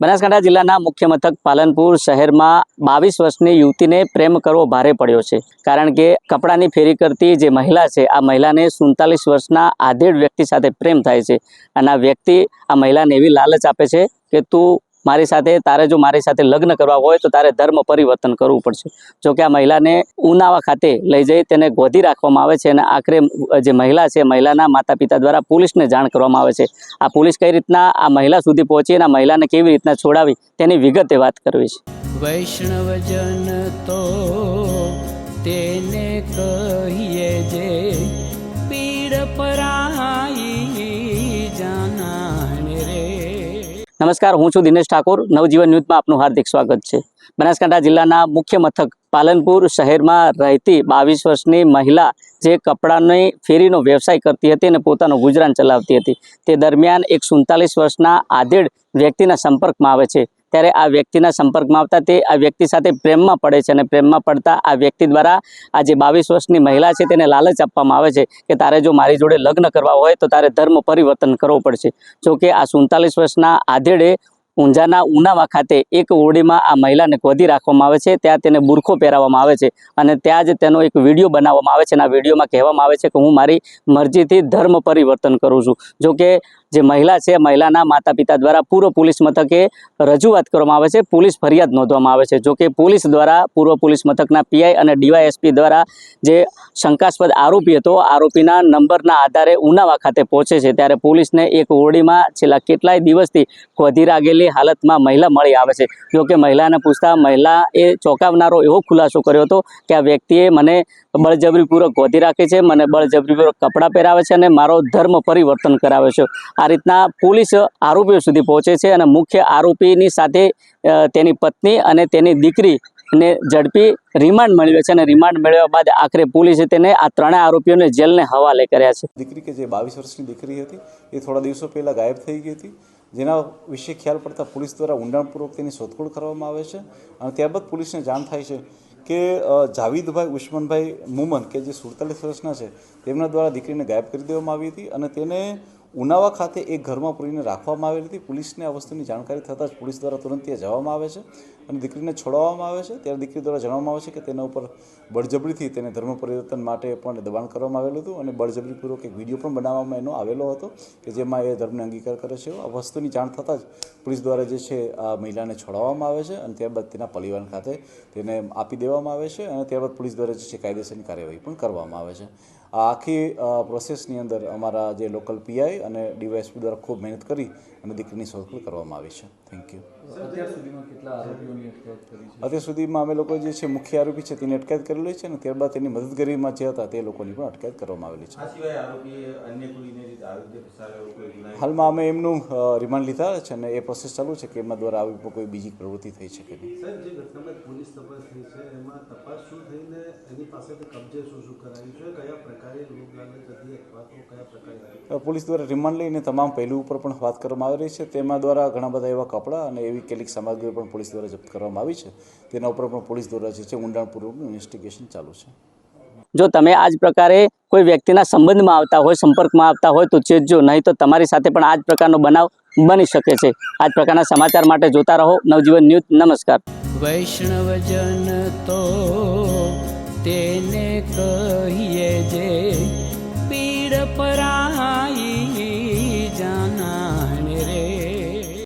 બનાસકાંઠા જિલ્લાના મુખ્ય મથક પાલનપુર શહેરમાં બાવીસ વર્ષની યુવતીને પ્રેમ કરવો ભારે પડ્યો છે. કારણ કે કપડાની ફેરી કરતી જે મહિલા છે, આ મહિલાને સુડતાલીસ વર્ષના આધેડ વ્યક્તિ સાથે પ્રેમ થાય છે. અને આ વ્યક્તિ આ મહિલાને એવી લાલચ આપે છે કે તું મારી સાથે, તારે જો મારી સાથે લગ્ન કરવા હોય તો તારે ધર્મ પરિવર્તન કરવું પડશે. જો કે આ મહિલાને ઉનાવા ખાતે લઈ જઈ તેને ગોધી રાખવામાં આવે છે અને આખરે જે મહિલા છે, મહિલાના માતા પિતા દ્વારા પોલીસને જાણ કરવામાં આવે છે. આ પોલીસ કઈ રીતના આ મહિલા સુધી પહોંચી અને મહિલાને કેવી રીતના છોડાવી, તેની વિગતે વાત કરવી છે. વૈષ્ણવજન તો તેને કહીએ નમસ્કાર, હું છું દિનેશ ઠાકોર. નવજીવન ન્યૂઝમાં આપનું હાર્દિક સ્વાગત છે. બનાસકાંઠા જિલ્લાના મુખ્ય મથક, પાલનપુર શહેરમાં રહેતી બાવીસ વર્ષની મહિલા જે કપડાની ફેરીનો વ્યવસાય કરતી હતી અને પોતાનું ગુજરાન ચલાવતી હતી. તે દરમિયાન એક સુડતાલીસ વર્ષના આધેડ વ્યક્તિના સંપર્કમાં આવે છે. ત્યારે આ વ્યક્તિના સંપર્કમાં આવતા તે આ વ્યક્તિ સાથે પ્રેમમાં પડે છે અને પ્રેમમાં પડતા આ વ્યક્તિ દ્વારા આ જે બાવીસ વર્ષની મહિલા છે તેને લાલચ આપવામાં આવે છે કે તારે જો મારી જોડે લગ્ન કરવા હોય તો તારે ધર્મ પરિવર્તન કરવો પડશે. જો કે આ સુડતાલીસ વર્ષના આધેડે ઊંઝાના ઉનાવા ખાતે એક ઓરડીમાં આ મહિલાને ગોધી રાખવામાં આવે છે. ત્યાં તેને બુરખો પહેરાવવામાં આવે છે અને ત્યાં જ તેનો એક વીડિયો બનાવવામાં આવે છે અને આ વિડીયોમાં કહેવામાં આવે છે કે હું મારી મરજીથી ધર્મ પરિવર્તન કરું છું. જો કે જે મહિલા છે, મહિલાના માતા પિતા દ્વારા પૂર્વ પોલીસ મથકે રજૂઆત કરવામાં આવે છે. પોલીસ ફરિયાદ નોંધવામાં આવે છે. જો કે પોલીસ દ્વારા પૂર્વ પોલીસ મથકના પીઆઈ અને ડીવાયએસપી દ્વારા જે શંકાસ્પદ આરોપી હતો, આરોપીના નંબરના આધારે ઉનાવા ખાતે પહોંચે છે. ત્યારે પોલીસને એક ઓરડીમાં છેલ્લા કેટલાય દિવસથી ગોધી રાગેલી હાલતમાં મહિલા મળી આવે છે. જો કે મહિલાને પૂછતા મહિલા એ ચોંકાવનારો એવો ખુલાસો કર્યો હતો કે આ વ્યક્તિએ મને બળજબરીપૂર્વક ગોધી રાખે છે, મને બળજબરીપૂર્વક કપડાં પહેરાવે છે અને મારો ધર્મ પરિવર્તન કરાવે છે. આ રીતના પોલીસ આરોપીઓ સુધી પહોંચે છે અને મુખ્ય આરોપીની સાથે તેની પત્ની અને તેની દીકરી ને ઝડપી રિમાન્ડ મળ્યો છે અને રિમાન્ડ મેળવ્યા બાદ આખરે પોલીસે તેને આ ત્રણેય આરોપીઓને જેલને હવાલે કર્યા છે. દીકરી કે જે બાવીસ વર્ષની દીકરી હતી, એ થોડા દિવસો પહેલાં ગાયબ થઈ ગઈ હતી. જેના વિશે ખ્યાલ પડતા પોલીસ દ્વારા ઊંડાણપૂર્વક તેની શોધખોળ કરવામાં આવે છે અને ત્યારબાદ પોલીસને જાણ થાય છે કે જાવીદભાઈ ઉસ્માનભાઈ મુમન, કે જે સુડતાલીસ વર્ષના છે, તેમના દ્વારા દીકરીને ગાયબ કરી દેવામાં આવી હતી અને તેને ઉનાવા ખાતે એક ઘરમાં પૂરીને રાખવામાં આવેલી હતી. પોલીસને આ વસ્તુની જાણકારી થતાં જ પોલીસ દ્વારા તુરંત ત્યાં જવામાં આવે છે અને દીકરીને છોડાવવામાં આવે છે. ત્યારે દીકરી દ્વારા જણાવવામાં આવે છે કે તેના ઉપર બળજબરીથી તેને ધર્મ પરિવર્તન માટે પણ દબાણ કરવામાં આવેલું હતું અને બળજબરીપૂર્વક એક વીડિયો પણ બનાવવામાં એનો આવેલો હતો કે જેમાં એ ધર્મને અંગીકાર કરે છે. આ વસ્તુની જાણ થતાં જ પોલીસ દ્વારા જે છે આ મહિલાને છોડાવવામાં આવે છે અને ત્યારબાદ તેના પરિવાર ખાતે તેને આપી દેવામાં આવે છે અને ત્યારબાદ પોલીસ દ્વારા જે છે કાયદેસરની કાર્યવાહી પણ કરવામાં આવે છે. આ આખી પ્રોસેસની અંદર અમારા જે લોકલ પીઆઈ અને ડીવાયએસપી દ્વારા ખૂબ મહેનત કરી અને દીકરીની શોધખોળ કરવામાં આવી છે. થેન્ક યુ અત્યાર સુધીમાં અમે લોકો જે છે મુખ્ય આરોપી છે તેની અટકાયત કરેલી છે અને ત્યારબાદ તેની મદદગીરીમાં જે હતા તે લોકોની પણ અટકાયત કરવામાં આવેલી છે. હાલમાં અમે એમનું રિમાન્ડ લીધા છે અને એ પ્રોસેસ ચાલુ છે કે એમના દ્વારા આવી કોઈ બીજી પ્રવૃત્તિ થઈ શકે નહીં. તપાસ થઈ છે એમાં તપાસ શું થઈને એની પાસેથી કબજે શું શું કરાયું છે? કયા પ્રકારે પોલીસ દ્વારા રિમાન્ડ લઈને તમામ પહેલું ઉપર પણ વાત કરવામાં આવી રહી છે. તેમાં દ્વારા ઘણા બધા એવા કપડાં અને એવી કેટલીક સામગ્રી પણ પોલીસ દ્વારા જપ્ત કરવામાં આવી છે. તેના ઉપર પણ પોલીસ દ્વારા જે છે ઊંડાણપૂર્વકનું ઇન્વેસ્ટિગેશન ચાલુ છે. જો તમે આ જ પ્રકારે કોઈ વ્યક્તિના સંબંધમાં આવતા હોય સંપર્કમાં આવતા હોય તો ચેતજો. નહીં તો તમારી સાથે પણ આ જ પ્રકારનો બનાવ બની શકે છે. આ જ પ્રકારના સમાચાર માટે જોતા રહો. નવજીવન ન્યૂઝ નમસ્કાર. વૈષ્ણવજન તો તેને કહીએ જે પીડ પરાઈ